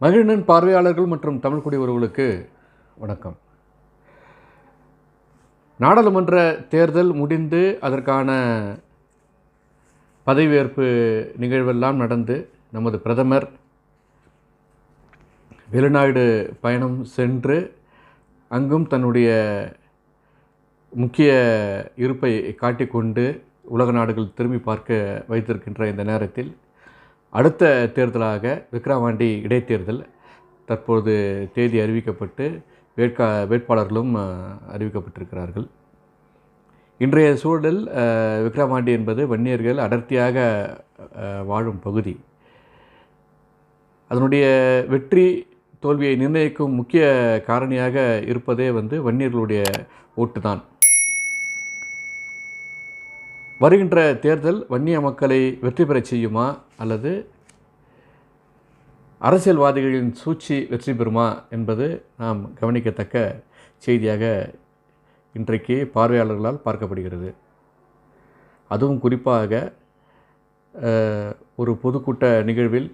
மகிழ்நன் பார்வையாளர்கள் மற்றும் தமிழ் குடி உறவுகளுக்கு வணக்கம். நாடாளுமன்ற தேர்தல் முடிந்து அதற்கான பதவியேற்பு நிகழ்வெல்லாம் நடந்து நமது பிரதமர் வெளிநாடு பயணம் சென்று அங்கும் தன்னுடைய முக்கிய இருப்பை காட்டிக்கொண்டு உலக நாடுகள் திரும்பி பார்க்க வைத்திருக்கின்ற இந்த நேரத்தில் அடுத்த தேர்தலாக விக்ரவாண்டி இடைத்தேர்தல் தற்போது தேதி அறிவிக்கப்பட்டு வேட்கா வேட்பாளர்களும் அறிவிக்கப்பட்டிருக்கிறார்கள். இன்றைய சூழலில் விக்ரவாண்டி என்பது வன்னியர்கள் அடர்த்தியாக வாழும் பகுதி. அதனுடைய வெற்றி தோல்வியை நிர்ணயிக்கும் முக்கிய காரணியாக இருப்பதே வந்து வன்னியர்களுடைய ஓட்டு தான் வருகின்ற தேர்தல் வன்னிய மக்களை வெற்றி பெறச் செய்யுமா அல்லது அரசியல்வாதிகளின் சூழ்ச்சி வெற்றி பெறுமா என்பது நாம் கவனிக்கத்தக்க செய்தியாக இன்றைக்கு பார்வையாளர்களால் பார்க்கப்படுகிறது. அதுவும் குறிப்பாக ஒரு பொதுக்கூட்ட நிகழ்வில்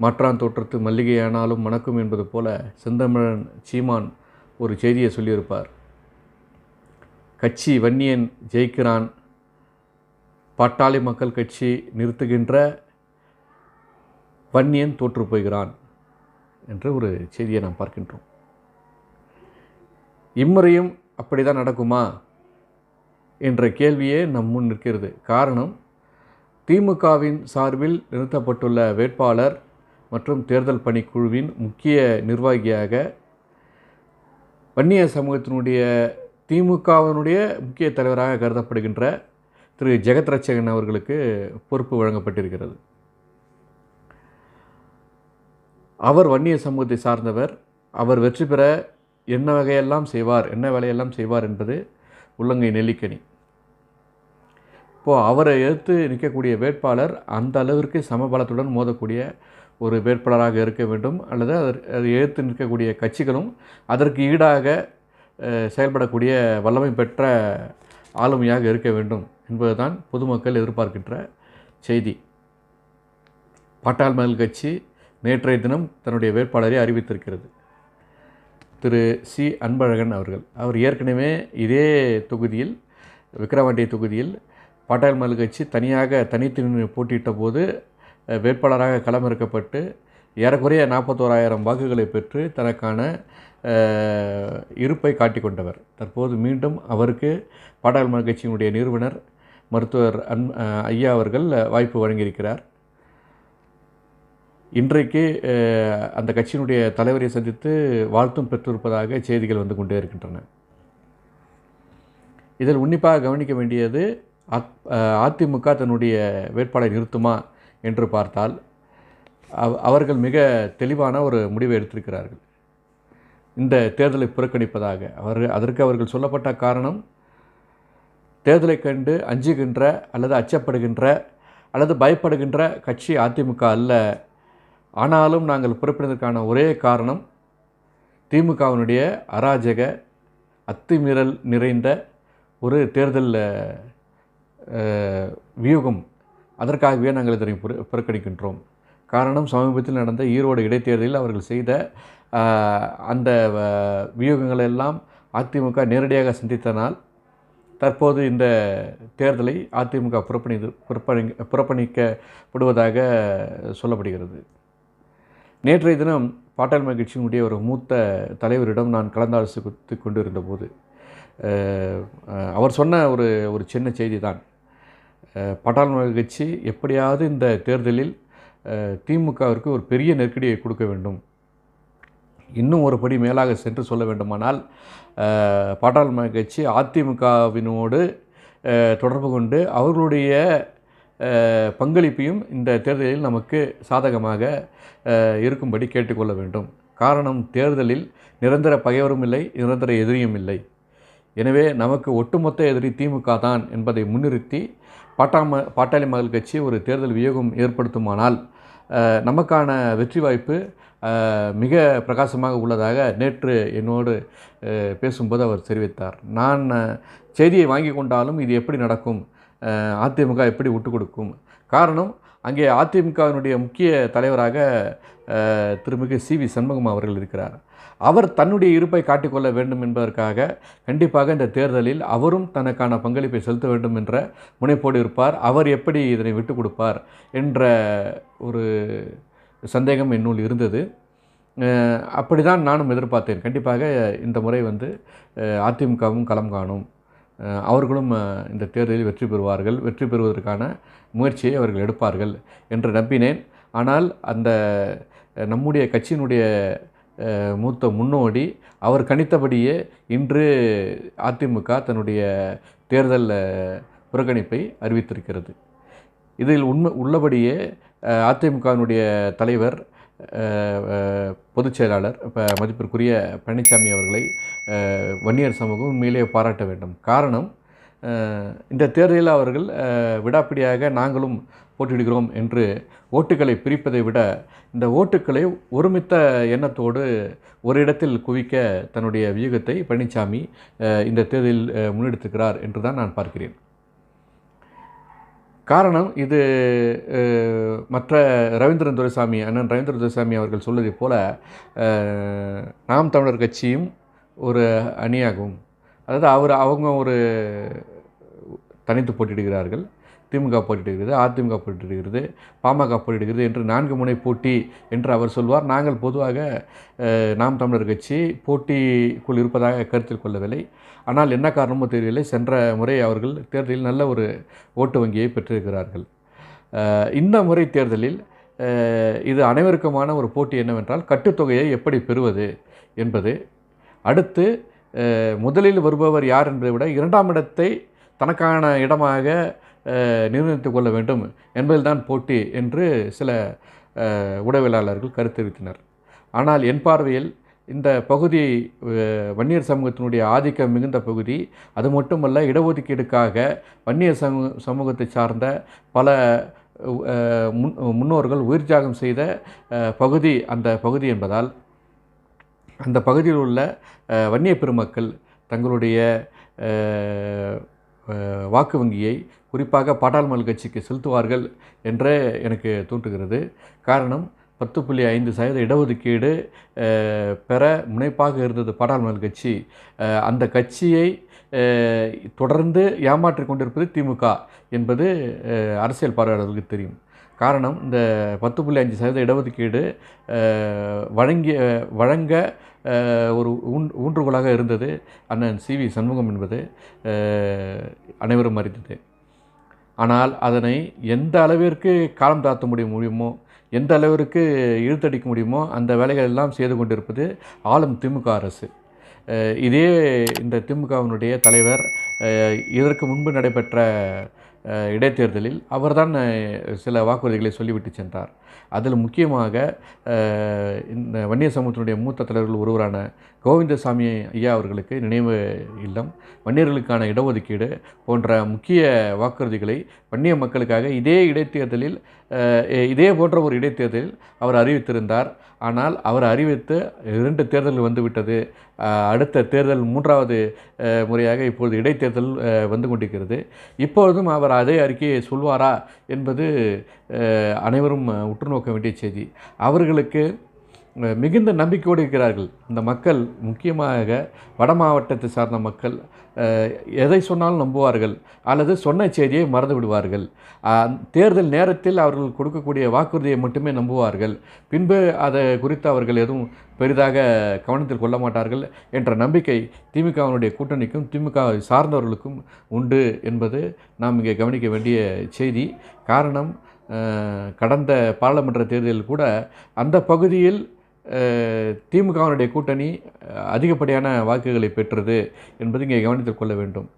மாற்றான் தோற்றத்து மல்லிகையானாலும் மணக்கும் என்பது போல செந்தமிழன் சீமான் ஒரு செய்தியை சொல்லியிருப்பார். கட்சி வன்னியன் ஜெயிக்கிறான். பாட்டாளி மக்கள் கட்சி நிறுத்துகின்ற வன்னியன் தோற்று போகிறான் என்ற ஒரு செய்தியை நாம் பார்க்கின்றோம். இம்முறையும் அப்படிதான் நடக்குமா என்ற கேள்வியே நம் முன் நிற்கிறது. காரணம் திமுகவின் சார்பில் நிறுத்தப்பட்டுள்ள வேட்பாளர் மற்றும் தேர்தல் பணிக்குழுவின் முக்கிய நிர்வாகியாக வன்னிய சமூகத்தினுடைய திமுகவினுடைய முக்கிய தலைவராக கருதப்படுகின்ற திரு ஜெகத் ரட்சகன் அவர்களுக்கு பொறுப்பு வழங்கப்பட்டிருக்கிறது. அவர் வன்னிய சமூகத்தை சார்ந்தவர். அவர் வெற்றி பெற என்ன வகையெல்லாம் செய்வார் என்ன வேலையெல்லாம் செய்வார் என்பது உள்ளங்கை நெல்லிக்கனி. இப்போது அவரை எதிர்த்து நிற்கக்கூடிய வேட்பாளர் அந்த அளவிற்கு சமபலத்துடன் மோதக்கூடிய ஒரு வேட்பாளராக இருக்க வேண்டும். அல்லது அதை எதிர்த்து நிற்கக்கூடிய கட்சிகளும் அதற்கு ஈடாக செயல்படக்கூடிய வல்லமை பெற்ற ஆளுமையாக இருக்க வேண்டும் என்பதுதான் பொதுமக்கள் எதிர்பார்க்கின்ற செய்தி. பாட்டாள் மகள் கட்சி நேற்றைய தினம் தன்னுடைய வேட்பாளரை அறிவித்திருக்கிறது. திரு. சி. அன்பழகன் அவர்கள். அவர் ஏற்கனவே இதே தொகுதியில் விக்கிரவாண்டி தொகுதியில் பாட்டாள் மகள் கட்சி தனியாக தனித்து போட்டியிட்ட போது வேட்பாளராக களமிறக்கப்பட்டு ஏறக்குறைய நாற்பத்தோராயிரம் வாக்குகளை பெற்று தனக்கான இருப்பை காட்டிக்கொண்டவர். தற்போது மீண்டும் அவருக்கு பாட்டாள் கட்சியினுடைய நிறுவனர் மருத்துவர் அன் ஐயா அவர்கள் வாய்ப்பு வழங்கியிருக்கிறார். இன்றைக்கு அந்த கட்சியினுடைய தலைவரை சந்தித்து வாழ்த்தும் பெற்றிருப்பதாக செய்திகள் வந்து கொண்டே இருக்கின்றன. இதில் உன்னிப்பாக கவனிக்க வேண்டியது அதிமுக தன்னுடைய வேட்பாளரை நிறுத்துமா என்று பார்த்தால் அவர்கள் மிக தெளிவான ஒரு முடிவை எடுத்திருக்கிறார்கள். இந்த தேர்தலை புறக்கணிப்பதாக. அவர் அதற்கு அவர்கள் சொல்லப்பட்ட காரணம் தேர்தலை கண்டு அஞ்சுகின்ற அல்லது அச்சப்படுகின்ற அல்லது பயப்படுகின்ற கட்சி அதிமுக அல்ல. ஆனாலும் நாங்கள் புறப்பினதற்கான ஒரே காரணம் திமுகவினுடைய அராஜக அத்துமீறல் நிறைந்த ஒரு தேர்தல் வியூகம். அதற்காகவே நாங்கள் இதனை புற புறக்கணிக்கின்றோம். காரணம் சமீபத்தில் நடந்த ஈரோடு இடைத்தேர்தலில் அவர்கள் செய்த அந்த அஹ், எல்லாம் அதிமுக நேரடியாக சந்தித்தனால் தற்போது இந்த தேர்தலை அதிமுக புறப்பணி புறப்பணி புறப்பணிக்கப்படுவதாக சொல்லப்படுகிறது. நேற்றைய தினம் பாட்டாளி மகிழ்ச்சியினுடைய ஒரு மூத்த தலைவரிடம் நான் கலந்தாலோசித்து கொண்டிருந்த போது அவர் சொன்ன ஒரு ஒரு சின்ன செய்தி தான் பாட்டாள் பாட்டாளி கட்சி எப்படியாவது இந்த தேர்தலில் திமுகவிற்கு ஒரு பெரிய நெருக்கடியை கொடுக்க வேண்டும். இன்னும் ஒரு படி மேலாக சென்று சொல்ல வேண்டுமானால் பாட்டாளி கட்சி அதிமுகவினோடு தொடர்பு கொண்டு அவர்களுடைய பங்களிப்பையும் இந்த தேர்தலில் நமக்கு சாதகமாக இருக்கும்படி கேட்டுக்கொள்ள வேண்டும். காரணம் தேர்தலில் நிரந்தர பகைவரும் இல்லை நிரந்தர எதிரியும் இல்லை. எனவே நமக்கு ஒட்டுமொத்த எதிரி திமுக தான் என்பதை முன்னிறுத்தி பாட்டாம பாட்டாளி மகள் கட்சி ஒரு தேர்தல் வியோகம் ஏற்படுத்துமானால் நமக்கான வெற்றி வாய்ப்பு மிக பிரகாசமாக உள்ளதாக நேற்று என்னோடு பேசும்போது அவர் தெரிவித்தார். நான் செய்தியை வாங்கி கொண்டாலும் இது எப்படி நடக்கும்? அதிமுக எப்படி விட்டு கொடுக்கும்? காரணம் அங்கே அதிமுகவினுடைய முக்கிய தலைவராக திருமிகு சி. வி. சண்முகம் அவர்கள் இருக்கிறார். அவர் தன்னுடைய இருப்பை காட்டிக்கொள்ள வேண்டும் என்பதற்காக கண்டிப்பாக இந்த தேர்தலில் அவரும் தனக்கான பங்களிப்பை செலுத்த வேண்டும் என்ற முனைப்போடு இருப்பார். அவர் எப்படி இதனை விட்டு கொடுப்பார் என்ற ஒரு சந்தேகம் என்னுள் இருந்தது. அப்படி அப்படிதான் நானும் எதிர்பார்த்தேன். கண்டிப்பாக இந்த முறை வந்து அதிமுகவும் களம் காணும். அவர்களும் இந்த தேர்தலில் வெற்றி பெறுவார்கள். வெற்றி பெறுவதற்கான முயற்சியை அவர்கள் எடுப்பார்கள் என்று நம்பினேன். ஆனால் அந்த நம்முடைய கட்சியினுடைய மூத்த முன்னோடி அவர் கணித்தபடியே இன்று அதிமுக தன்னுடைய தேர்தல் புறக்கணிப்பை அறிவித்திருக்கிறது. இதில் உண்மை உள்ளபடியே அதிமுகவினுடைய தலைவர் பொதுச்செயலாளர் பொதுச் செயலாளர் இப்போ மதிப்பிற்குரிய பழனிசாமி அவர்களை வன்னியர் சமூகம் உண்மையிலேயே பாராட்ட வேண்டும். காரணம் இந்த தேர்தலில் அவர்கள் விடாப்பிடியாக நாங்களும் போட்டியிடுகிறோம் என்று ஓட்டுகளை பிரிப்பதை விட இந்த ஓட்டுக்களை ஒருமித்த எண்ணத்தோடு ஒரு இடத்தில் குவிக்க தன்னுடைய வியூகத்தை பழனிசாமி இந்த தேர்தலில் முன்னெடுத்துக்கிறார் என்று தான் நான் பார்க்கிறேன். காரணம் இது மற்ற ரவீந்திரன் துரைசாமி அண்ணன் ரவீந்திரன் துரைசாமி அவர்கள் சொல்வதை போல நாம் தமிழர் கட்சியும் ஒரு அணியாகும் அதாவது அவர் அவங்க ஒரு தனித்து போட்டியிடுகிறார்கள். திமுக போட்டியிடுகிறது அதிமுக போட்டியிடுகிறது பாமக போட்டியிடுகிறது என்று நான்கு முனை போட்டி என்று அவர் சொல்வார். நாங்கள் பொதுவாக நாம் தமிழர் கட்சி போட்டிக்குள் இருப்பதாக கருத்தில் கொள்ளவில்லை. ஆனால் என்ன காரணமோ தெரியவில்லை. சென்ற முறை அவர்கள் தேர்தலில் நல்ல ஒரு ஓட்டு வங்கியை பெற்றிருக்கிறார்கள். இந்த முறை தேர்தலில் இது அனைவருக்குமான ஒரு போட்டி என்னவென்றால் கட்டுத்தொகையை எப்படி பெறுவது என்பது. அடுத்து முதலில் வருபவர் யார் என்பதை விட இரண்டாம் இடத்தை தனக்கான இடமாக அஹ், நிர்ணயித்துக் கொள்ள வேண்டும் என்பதில்தான் போட்டி என்று சில உடவியலாளர்கள் ஊடகவியலாளர்கள் ஆனால் என் பார்வையில் இந்த பகுதி வன்னியர் சமூகத்தினுடைய ஆதிக்கம் மிகுந்த பகுதி அது மட்டுமல்ல இடஒதுக்கீடுக்காக வன்னியர் சமூக சமூகத்தை சார்ந்த பல முன் முன்னோர்கள் உயிர் தியாகம் செய்த பகுதி அந்த பகுதி என்பதால் அந்த பகுதியில் உள்ள வன்னிய பெருமக்கள் தங்களுடைய வாக்கு வங்கியை குறிப்பாக பாட்டாளமல் கட்சிக்கு செலுத்துவார்கள் என்றே எனக்கு தோன்றுகிறது. காரணம் பத்து புள்ளி ஐந்து சதவீத இடஒதுக்கீடு பெற முனைப்பாக இருந்தது பாட்டாளமல் கட்சி. அந்த கட்சியை தொடர்ந்து ஏமாற்றிக் கொண்டிருப்பது திமுக என்பது அரசியல் பார்வையாளர்களுக்கு தெரியும். காரணம் இந்த பத்து புள்ளி அஞ்சு சதவீத இடஒதுக்கீடு வழங்கிய வழங்க ஒரு ஊன் ஊன்றுகோலாக இருந்தது அண்ணன் சி வி சண்முகம் என்பது அனைவரும் அறிந்தது. ஆனால் அதனை எந்த அளவிற்கு காலம் தாழ்த்த முடிய முடியுமோ எந்த அளவிற்கு இழுத்தடிக்க முடியுமோ அந்த வேலைகள் எல்லாம் செய்து கொண்டிருப்பது ஆளும் திமுக அரசு. இதே இந்த திமுகவினுடைய தலைவர் இதற்கு முன்பு நடைபெற்ற இடைத்தேர்தலில் அவர்தான் சில வாக்குறுதிகளை சொல்லிவிட்டு சென்றார். அதில் முக்கியமாக இந்த வன்னிய சமூகத்தினுடைய மூத்த தலைவர்கள் ஒருவரான கோவிந்தசாமி ஐயா அவர்களுக்கு நினைவு இல்லம் வன்னியர்களுக்கான இடஒதுக்கீடு போன்ற முக்கிய வாக்குறுதிகளை வன்னிய மக்களுக்காக இதே இடைத்தேர்தலில் இதே போன்ற ஒரு இடைத்தேர்தலில் அவர் அறிவித்திருந்தார். ஆனால் அவர் அறிவித்து இரண்டு தேர்தல்கள் வந்துவிட்டது. அடுத்த தேர்தல் மூன்றாவது முறையாக இப்பொழுது இடைத்தேர்தல் வந்து கொண்டிருக்கிறது. இப்பொழுதும் அவர் அதே அறிக்கையை சொல்வாரா என்பது அனைவரும் உற்று நோக்க வேண்டிய செய்தி. அவர்களுக்கு மிகுந்த நம்பிக்கையோடு இருக்கிறார்கள். இந்த மக்கள் முக்கியமாக வட மாவட்டத்தை சார்ந்த மக்கள் எதை சொன்னாலும் நம்புவார்கள் அல்லது சொன்ன செய்தியை மறந்து விடுவார்கள். தேர்தல் நேரத்தில் அவர்கள் கொடுக்கக்கூடிய வாக்குறுதியை மட்டுமே நம்புவார்கள். பின்பு அதை குறித்து அவர்கள் எதுவும் பெரிதாக கவனத்தில் கொள்ள மாட்டார்கள் என்ற நம்பிக்கை திமுகவினுடைய கூட்டணிக்கும் திமுக சார்ந்தவர்களுக்கும் உண்டு என்பது நாம் இங்கே கவனிக்க வேண்டிய செய்தி. காரணம் கடந்த பாராளுமன்ற தேர்தலில் கூட அந்த பகுதியில் திமுகவினுடைய கூட்டணி அதிகப்படியான வாக்குகளை பெற்றது என்பது இங்கே கவனித்துக் கொள்ள வேண்டும்.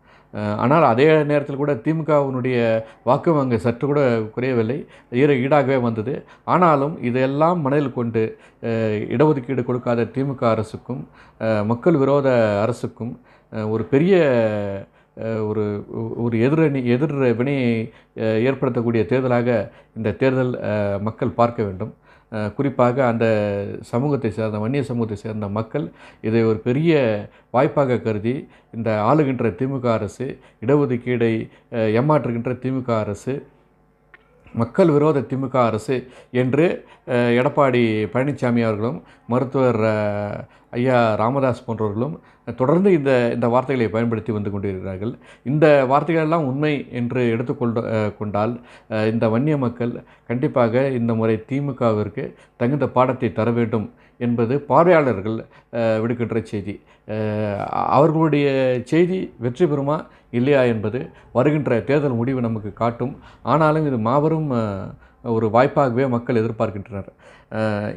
ஆனால் அதே நேரத்தில் கூட திமுகவினுடைய வாக்கும் அங்கே சற்று கூட குறையவில்லை. ஈர ஈடாகவே வந்தது. ஆனாலும் இதையெல்லாம் மனதில் கொண்டு இடஒதுக்கீடு கொடுக்காத திமுக அரசுக்கும் மக்கள் விரோத அரசுக்கும் ஒரு பெரிய ஒரு ஒரு எதிரணி எதிர் வினையை ஏற்படுத்தக்கூடிய தேர்தலாக இந்த தேர்தல் மக்கள் பார்க்க வேண்டும். குறிப்பாக அந்த சமூகத்தை சேர்ந்த வன்னிய சமூகத்தை சேர்ந்த மக்கள் இதை ஒரு பெரிய வாய்ப்பாக கருதி இந்த ஆளுகின்ற திமுக அரசு இடஒதுக்கீடை ஏமாற்றுகின்ற திமுக அரசு மக்கள் விரோத திமுக அரசு என்று எடப்பாடி பழனிசாமி அவர்களும் மருத்துவர் ஐயா ராமதாஸ் போன்றவர்களும் தொடர்ந்து இந்த இந்த வார்த்தைகளை பயன்படுத்தி வந்து கொண்டிருக்கிறார்கள். இந்த வார்த்தைகளெல்லாம் உண்மை என்று எடுத்துக்கொண்ட கொண்டால் இந்த வன்னிய மக்கள் கண்டிப்பாக இந்த முறை திமுகவிற்கு தகுந்த பாடத்தை தர வேண்டும் என்பது பார்வையாளர்கள் விடுக்கின்ற செய்தி. அவர்களுடைய செய்தி வெற்றி பெறுமா இல்லையா என்பது வருகின்ற தேர்தல் முடிவு நமக்கு காட்டும். ஆனாலும் இது மாபெரும் ஒரு வாய்ப்பாகவே மக்கள் எதிர்பார்க்கின்றனர்.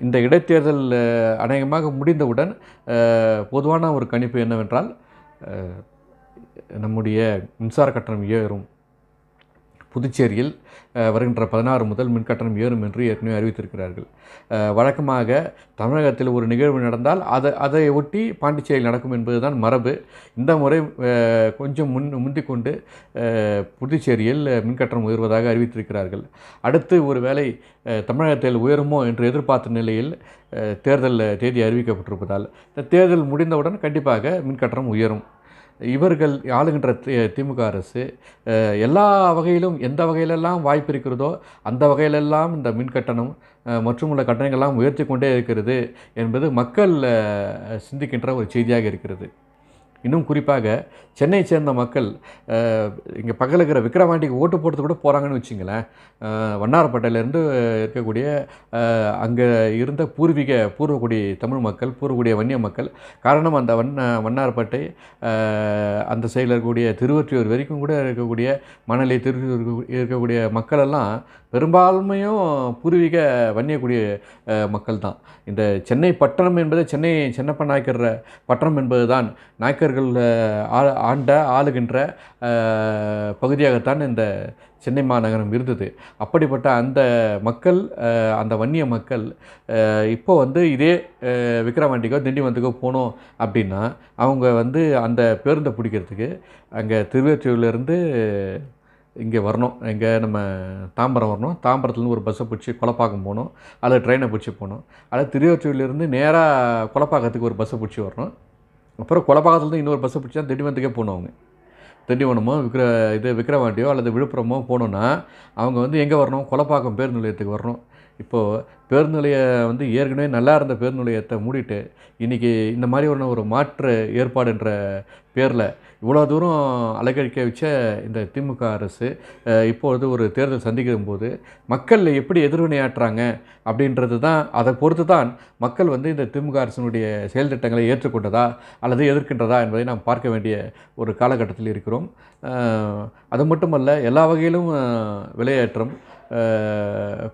இந்த இடைத்தேர்தல் அநேகமாக முடிந்தவுடன் பொதுவான ஒரு கணிப்பு என்னவென்றால் நம்முடைய மின்சார கட்டணம் ஏறும். புதுச்சேரியில் வருகின்ற பதினாறு முதல் மின்கட்டணம் ஏறும் என்று ஏற்கனவே அறிவித்திருக்கிறார்கள். வழக்கமாக தமிழகத்தில் ஒரு நிகழ்வு நடந்தால் அதை அதை ஒட்டி பாண்டிச்சேரியில் நடக்கும் என்பதுதான் மரபு. இந்த முறை கொஞ்சம் முன் முந்தி கொண்டு புதுச்சேரியில் மின்கட்டணம் உயர்வதாக அறிவித்திருக்கிறார்கள். அடுத்து ஒரு வேளை தமிழகத்தில் உயருமோ என்று எதிர்பார்த்த நிலையில் தேர்தல் தேதி அறிவிக்கப்பட்டிருப்பதால் இந்த தேர்தல் முடிந்தவுடன் கண்டிப்பாக மின்கட்டணம் உயரும். இவர்கள் ஆளுகின்ற தி- திமுக அரசு எல்லா வகையிலும் எந்த வகையிலெல்லாம் வாய்ப்பு இருக்கிறதோ அந்த வகையிலெல்லாம் இந்த மின் கட்டணம் மற்றும் உள்ள கட்டணங்கள்லாம் உயர்த்தி கொண்டே இருக்கிறது என்பது மக்கள் சிந்திக்கின்ற ஒரு செய்தியாக இருக்கிறது. இன்னும் குறிப்பாக சென்னையை சேர்ந்த மக்கள் இங்கே பக்கத்தில் இருக்கிற விக்கிரவாண்டிக்கு ஓட்டு போடுறது கூட போகிறாங்கன்னு வச்சுங்களேன். வண்ணாரப்பேட்டையிலேருந்து இருக்கக்கூடிய அங்கே இருந்த பூர்வீக பூர்வக்குடி தமிழ் மக்கள் பூர்வக்குடிய வன்னிய மக்கள் காரணம் அந்த வண்ண வண்ணாரப்பேட்டை அந்த சைடில் இருக்கக்கூடிய திருவற்றியூர் வரைக்கும் கூட இருக்கக்கூடிய மணலி திருவற்றியூர் இருக்கக்கூடிய மக்களெல்லாம் பெரும்பான்மையும் பூர்வீக வன்னியக்கூடிய மக்கள் தான் இந்த சென்னை பட்டணம் என்பது சென்னை சென்னப்ப நாயக்கர் பட்டணம் என்பது தான் நாயக்கர் அஹ், ஆ- ஆண்ட ஆளுகின்ற பகுதியாகத்தான் இந்த சென்னை மாநகரம் இருந்தது. அப்படிப்பட்ட அந்த மக்கள் அந்த வன்னிய மக்கள் இப்போ வந்து இதே விக்ரவாண்டிக்கோ திண்டிவனத்துக்கோ போனோம் அப்படின்னா அவங்க வந்து அந்த பேருந்தை பிடிக்கிறதுக்கு அங்கே திருவேற்றியூர்லேருந்து இங்கே வரணும். இங்கே நம்ம தாம்பரம் வரணும். தாம்பரத்துலேருந்து ஒரு பஸ்ஸை பிடிச்சி கொலப்பாக்கம் போகணும். அதில் ட்ரெயினை பிடிச்சி போகணும். அதில் திருவொற்றியூர்லேருந்து நேராக கொலப்பாக்கத்துக்கு ஒரு பஸ்ஸை பிடிச்சி வரணும். அப்புறம் கொலப்பாக்கத்துலேருந்து இன்னொரு பஸ்ஸை பிடிச்சா திண்டிவனத்துக்கே போகணும் அவங்க. திண்டிவனமோ விக்ர இது விக்கிரவாண்டியோ அல்லது விழுப்புரமோ போகணுன்னா அவங்க வந்து எங்கே வரணும்? கொலப்பாக்கம் பேருந்து நிலையத்துக்கு வரணும். இப்போது பேருந்து நிலையம் வந்து ஏற்கனவே நல்லா இருந்த பேருந்து நிலையத்தை மூடிட்டு இன்றைக்கி இந்த மாதிரி ஒரு ஒரு மாற்று ஏற்பாடுன்ற பேரில் இவ்வளோ தூரம் அலைக்கழிக்க வச்ச இந்த திமுக அரசு இப்போது இப்பொழுது ஒரு தேர்தல் சந்திக்கும் போது மக்கள் எப்படி எதிர்வினையாற்றுறாங்க அப்படின்றது தான் அதை பொறுத்து தான் மக்கள் வந்து இந்த திமுக அரசினுடைய செயல் திட்டங்களை ஏற்றுக்கொண்டதா அல்லது எதிர்க்கின்றதா என்பதை நாம் பார்க்க வேண்டிய ஒரு காலகட்டத்தில் இருக்கிறோம். அது மட்டுமல்ல எல்லா வகையிலும் விலையேற்றம்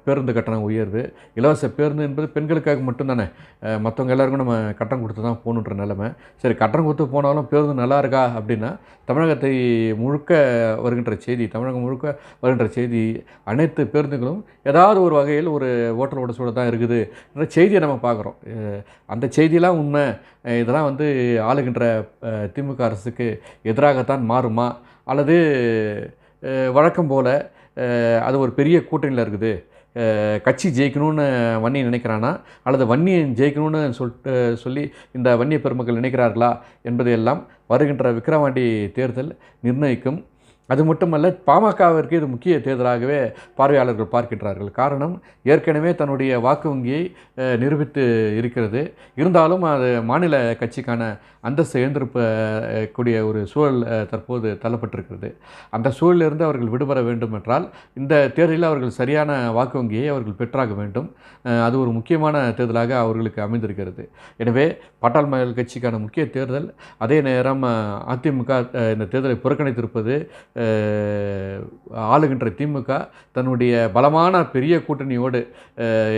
பேருந்து கட்டணம் உயர்வு. இலவச பேருந்து என்பது பெண்களுக்காக மட்டும்தானே. மற்றவங்க எல்லாருக்கும் நம்ம கட்டணம் கொடுத்து தான் போகணுன்ற நிலமை. சரி கட்டணம் கொடுத்து போனாலும் பேருந்து நல்லா இருக்கா அப்படின்னா தமிழகத்தை முழுக்க வருகின்ற செய்தி தமிழகம் முழுக்க வருகின்ற செய்தி அனைத்து பேருந்துகளும் ஏதாவது ஒரு வகையில் ஒரு ஓட்டலோட சூழ தான் இருக்குது என்ற செய்தியை நம்ம பார்க்குறோம். அந்த செய்தியெல்லாம் உண்மை. இதெல்லாம் வந்து ஆளுகின்ற திமுக அரசுக்கு எதிராகத்தான் மாறுமா? அல்லது வழக்கம் போல் அது ஒரு பெரிய கூட்டணியில் இருக்குது. கட்சி ஜெயிக்கணும்னு வன்னியை நினைக்கிறானா? அல்லது வன்னியை ஜெயிக்கணும்னு சொல்லிட்டு சொல்லி இந்த வன்னிய பெருமக்கள் நினைக்கிறார்களா? என்பதையெல்லாம் வருகின்ற விக்கிரவாண்டி தேர்தல் நிர்ணயிக்கும் அது மட்டுமல்ல பாமகவிற்கு இது முக்கிய தேர்தலாகவே பார்வையாளர்கள் பார்க்கின்றார்கள். காரணம் ஏற்கனவே தன்னுடைய வாக்கு வங்கியை நிரூபித்து இருக்கிறது. இருந்தாலும் அது மாநில கட்சிக்கான அந்தஸ்து எழுந்திருப்ப கூடிய ஒரு சூழல் தற்போது தள்ளப்பட்டிருக்கிறது. அந்த சூழலிலிருந்து அவர்கள் விடுபட வேண்டும் என்றால் இந்த தேர்தலில் அவர்கள் சரியான வாக்கு வங்கியை அவர்கள் பெற்றாக வேண்டும். அது ஒரு முக்கியமான தேர்தலாக அவர்களுக்கு அமைந்திருக்கிறது. எனவே பாட்டாள் மக்கள் கட்சிக்கான முக்கிய தேர்தல் அதே நேரம் அதிமுக இந்த தேர்தலை புறக்கணித்திருப்பது ஆளுகின்ற திமுக தன்னுடைய பலமான பெரிய கூட்டணியோடு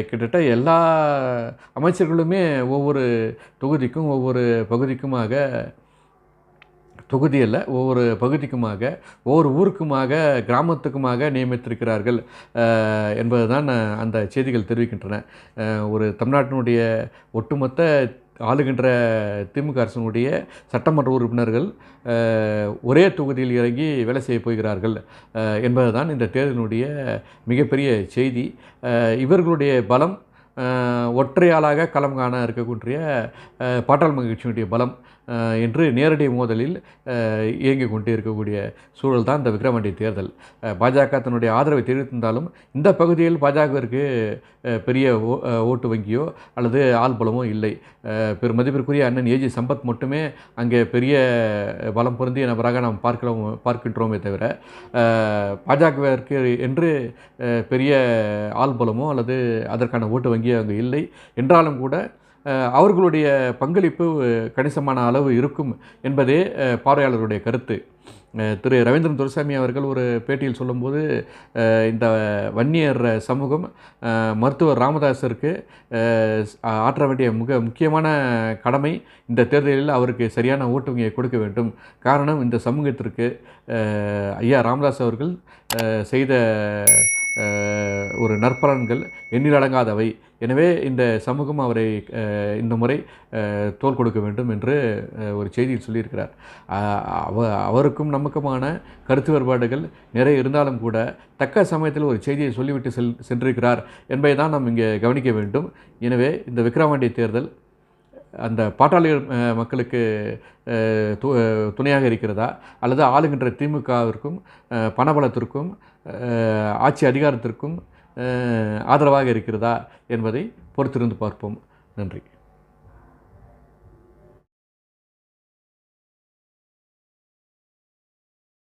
கிட்டத்தட்ட எல்லா அமைச்சர்களுமே ஒவ்வொரு தொகுதிக்கும் ஒவ்வொரு பகுதிக்குமாக தொகுதி அல்ல ஒவ்வொரு பகுதிக்குமாக ஒவ்வொரு ஊருக்குமாக கிராமத்துக்குமாக நியமித்திருக்கிறார்கள் என்பதுதான் அந்த செய்திகள் தெரிவிக்கின்றன. ஒரு தமிழ்நாட்டினுடைய ஒட்டுமொத்த ஆளுகின்ற திமுக அரசினுடைய சட்டமன்ற உறுப்பினர்கள் ஒரே தொகுதியில் இறங்கி வேலை செய்ய போகிறார்கள் என்பதுதான் இந்த தேர்தலினுடைய மிகப்பெரிய செய்தி. இவர்களுடைய பலம் ஒற்றையாளாக களம் காண இருக்கக்கூடிய பாட்டாள் பாட்டாளி கட்சியினுடைய பலம் என்று நேரடி மோதலில் இயங்கிக் கொண்டு இருக்கக்கூடிய சூழல் தான் இந்த விக்ரமண்டி தேர்தல். பாஜக தன்னுடைய ஆதரவை தெரிவித்திருந்தாலும் இந்த பகுதியில் பாஜகவிற்கு பெரிய ஓ- ஓட்டு வங்கியோ அல்லது ஆள் பலமோ இல்லை. பெரு பெரும் மதிப்பிற்குரிய அண்ணன் ஏஜி சம்பத் மட்டுமே அங்கே பெரிய பலம் பொருந்திய நபராக நாம் பார்க்கிறோம் பார்க்கின்றோமே தவிர பாஜகவிற்கு என்று பெரிய ஆள் பலமோ அல்லது அதற்கான ஓட்டு வங்கியோ அங்கே இல்லை. என்றாலும் கூட அவர்களுடைய பங்களிப்பு கணிசமான அளவு இருக்கும் என்பதே பார்வையாளருடைய பார்வையாளர்களுடைய கருத்து திரு ரவீந்திரன் துரைசாமி அவர்கள் ஒரு பேட்டியில் சொல்லும்போது இந்த வன்னியர் சமூகம் மருத்துவர் ராமதாஸருக்கு ஆற்ற வேண்டிய மிக முக்கியமான கடமை இந்த தேர்தலில் அவருக்கு சரியான ஓட்டு வங்கியை கொடுக்க வேண்டும். காரணம் இந்த சமூகத்திற்கு ஐயா ராமதாஸ் அவர்கள் செய்த ஒரு நற்பலன்கள் எண்ணிலடங்காதவை. எனவே இந்த சமூகம் அவரை இந்த முறை தோல் கொடுக்க வேண்டும் என்று ஒரு செய்தியில் சொல்லியிருக்கிறார். அவ அவருக்கும் நமக்குமான கருத்து வேறுபாடுகள் நிறைய இருந்தாலும் கூட தக்க சமயத்தில் ஒரு செய்தியை சொல்லிவிட்டு செல் சென்றிருக்கிறார் என்பதை தான் நாம் இங்கே கவனிக்க வேண்டும். எனவே இந்த விக்ரவாண்டி தேர்தல் அந்த பாட்டாளிகள் மக்களுக்கு து- துணையாக இருக்கிறதா? அல்லது ஆளுகின்ற திமுகவிற்கும் பணபலத்திற்கும் ஆட்சி அதிகாரத்திற்கும் ஆதரவாக இருக்கிறதா என்பதை பொறுத்திருந்து பார்ப்போம். நன்றி.